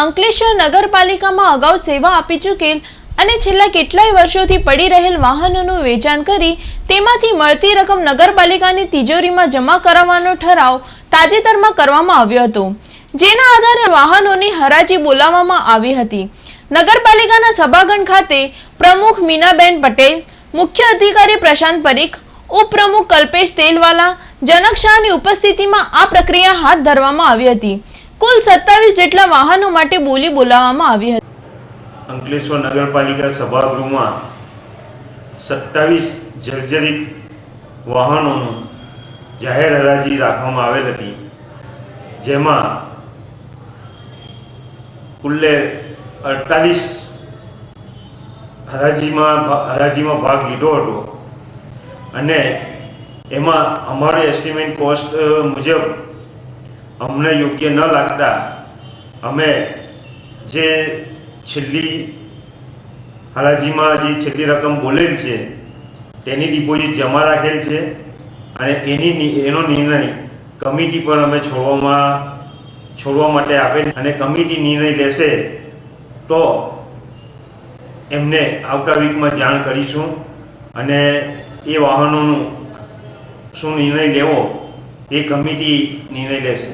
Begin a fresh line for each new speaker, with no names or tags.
અંકલેશ્વર નગરપાલિકામાં અગાઉ સેવા આપી ચૂકેલ અને છેલ્લા કેટલાય વર્ષોથી પડી રહેલ વાહનોનું વેચાણ કરી તેમાંથી મળતી રકમ નગરપાલિકાની તિજોરીમાં જમા કરાવવાનો ઠરાવ તાજેતરમાં કરવામાં આવ્યો હતો. જેના આધારે વાહનોની હરાજી બોલાવવામાં આવી હતી. નગરપાલિકાના સભાગણ ખાતે પ્રમુખ મીનાબેન પટેલ, મુખ્ય અધિકારી પ્રશાંત પરીખ, ઉપપ્રમુખ કલ્પેશ તેલવાલા, જનક શાહની ઉપસ્થિતિમાં આ પ્રક્રિયા હાથ ધરવામાં આવી હતી. કુલ સત્તાવીસ જેટલા વાહનો માટે બોલી બોલાવવામાં આવી હતી.
અંકલેશ્વર નગરપાલિકા સભાગૃહમાં સત્તાવીસ જર્જરિત વાહનોનું જાહેર હરાજી રાખવામાં આવેલ હતી. જેમાં કુલ્લે અડતાલીસ હરાજીમાં હરાજીમાં ભાગ લીધો હતો. અને એમાં અમારો એસ્ટિમેટ કોસ્ટ મુજબ અમને યોગ્ય ન લાગતા અમે જે છેલ્લી, હાલાજીમાં જે છેલ્લી રકમ બોલેલ છે, તેની ડિપોઝિટ જમા રાખેલ છે અને એની એનો નિર્ણય કમિટી પર અમે છોડવામાં, છોડવા માટે આપેલ અને કમિટી નિર્ણય લેશે તો એમને આવતા વીકમાં જાણ કરીશું અને એ વાહનોનું શું નિર્ણય લેવો એ કમિટી નિર્ણય લેશે.